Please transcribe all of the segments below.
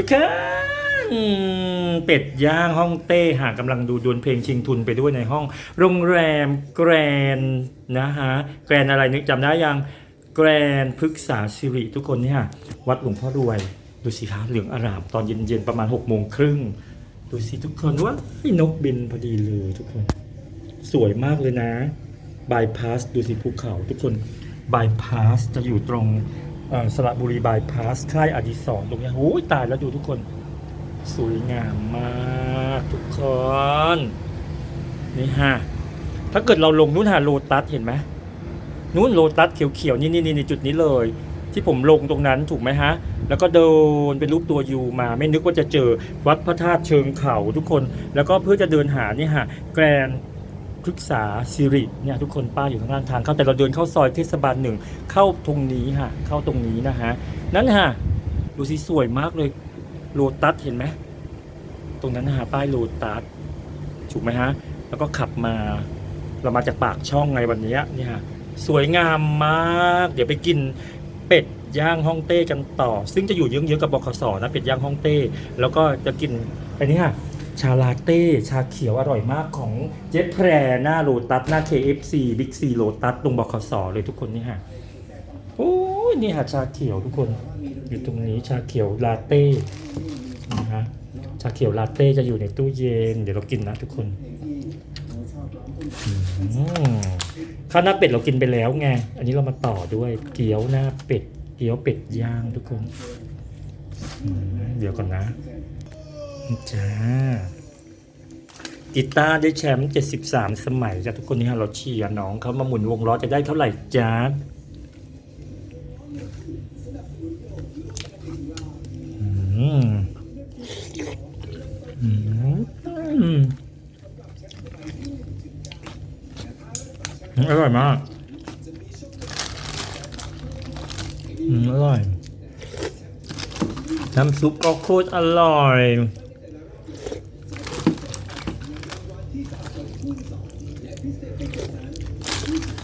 ทุกคนเป็ดย่างห้องเต้หากกำลังดูดวลเพลงชิงทุนไปด้วยในห้อง โรงแรมแกรนนะฮะแกรนอะไรนึกจำได้ยังแกรนพฤกษาสิริทุกคนเนี่ยวัดหลวงพ่อรวย ดูสิคะเหลืองอารามตอนเย็นๆ ประมาณ6กโมงครึ่งดูสิทุกคนว่านกบินพอดีเลยทุกคน สวยมากเลยนะบายพาสดูสิภูเขาทุกคนบายพาสจะอยู่ตรง สระบุรีบายพาสค่ายอดิศรตรงนี้โอ้ยตายแล้วดูทุกคน สวยงามมากทุกคน นี่ฮะ ถ้าเกิดเราลงนู้นหาโลตัสเห็นไหมนู้นโลตัสเขียวๆ นี่นี่นี่จุดนี้เลย ที่ผมลงตรงนั้นถูกไหมฮะ แล้วก็เดินเป็นรูปตัวยูมา ไม่นึกว่าจะเจอวัดพระธาตุเชิงเขาทุกคน แล้วก็เพื่อจะเดินหานี่ฮะ แกรน พฤกษาสิริเนี่ยทุกคนป้าอยู่ข้างล่างทางเข้าแต่เราเดินเข้าซอยเทศบาลหนึ่งเข้าตรงนี้ฮะเข้าตรงนี้นะฮะนั่นฮะดูสิสวยมากเลยโลตัสเห็นไหมตรงนั้นนะฮะป้ายโลตัสถูกไหมฮะแล้วก็ขับมาเรามาจากปากช่องไงวันเนี้ยเนี่ยฮะสวยงามมาก เดี๋ยวไปกินเป็ดย่างฮ่องเต้กันต่อ ซึ่งจะอยู่เยื้องๆกับบคสนะเป็ดย่างฮ่องเต้ แล้วก็จะกินอันนี้ฮะ ชาลาเต้ ชาเขียวอร่อยมากของเจ๊แพรหน้าโลตัสหน้า KFC บิ๊กซีโลตัสตรงบคสเลยทุกคนนี่ฮะโอ้ยนี่ฮะชาเขียวทุกคนอยู่ตรงนี้ชาเขียวลาเต้นะฮะชาเขียวลาเต้จะอยู่ในตู้เย็น เดี๋ยวเรากินนะทุกคนข้าวหน้าเป็ดเรากินไปแล้วไง อันนี้เรามาต่อด้วยเกี๊ยวหน้าเป็ด เกี๊ยวเป็ดย่างทุกคน เดี๋ยวก่อนนะ จ้ากีตาร์ได้แชมป์73 สมัยจ้ะทุกคนนี่ฮะเราเชียร์น้องเขามาหมุนวงล้อจะได้เท่าไหร่จ้าอืมอืมอืมอร่อยมากอืมอร่อย น้ำซุปก็โคตรอร่อย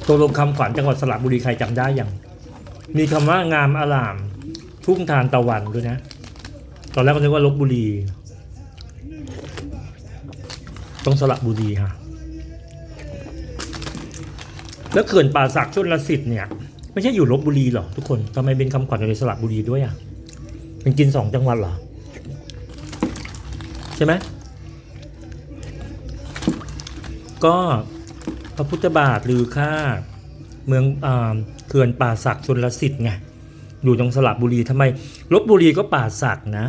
ตัวลงคำขวัญจังหวัดสระบุรีใครจำได้ยัง มีคำว่างามอลาม ทุ่งทานตะวันด้วยนะ ตอนแรกก็นึกว่าลบบุรี ต้องสระบุรีค่ะ แล้วเขื่อนป่าศักดิ์ชนลสิทธิ์เนี่ย ไม่ใช่อยู่ลบบุรีหรอทุกคนทำไมเป็นคำขวัญในสระบุรีด้วยอะเป็นกินสองจังหวัดเหรอ ใช่ไหมก็ พระพุทธบาทลือค่าเมืองอาเขื่อนป่าศักดิ์ชนลสิทธิ์ไงอยู่ตรงสระบุรีทำไมลบบุรีก็ป่าสักนะ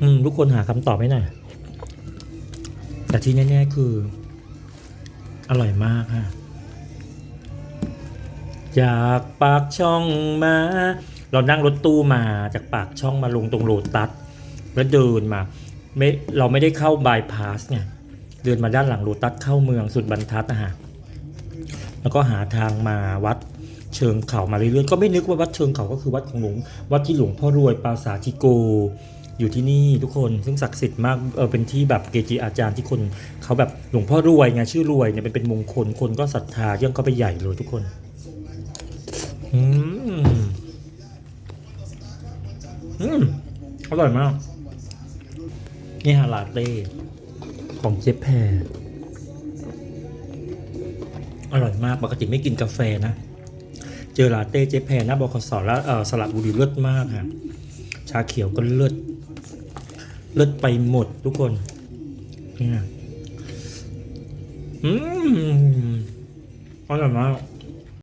อืมทุกคนหาคำตอบให้หน่อยแต่ที่แน่ๆคือ อร่อยมากฮะจากปากช่องมา เรานั่งรถตู้มาจากปากช่องมาลงตรงโลตัสแล้วเดินมาไม่เราไม่ได้เข้าบายพาสไง เดินมาด้านหลังโลตัสเข้าเมืองสุดบรรทัดนะฮะแล้วก็หาทางมาวัดเชิงเขามาเรื่อยๆก็ไม่นึกว่าวัดเชิงเขาก็คือวัดของหลวงวัดที่หลวงพ่อรวยปราสาทิโก อยู่ที่นี่ทุกคนซึ่งศักดิ์สิทธิ์มากเออเป็นที่แบบเกจิอาจารย์ที่คนเขาแบบหลวงพ่อรวยไงชื่อรวยเนี่ยเป็นเป็นมงคลคนก็ศรัทธาเยี่ยงเขาไปใหญ่เลยทุกคนอืมอืมอร่อยมากนี่ฮาลาเต้ ของเจ๊แพรอร่อยมากปกติไม่กินกาแฟนะ เจอลาเต้เจ๊แพรหน้าบคสแล้วสลับบุรีเลิศมากค่ะชาเขียวก็เลิศเลิศไปหมดทุกคนเนี่ยอืมอร่อยมาก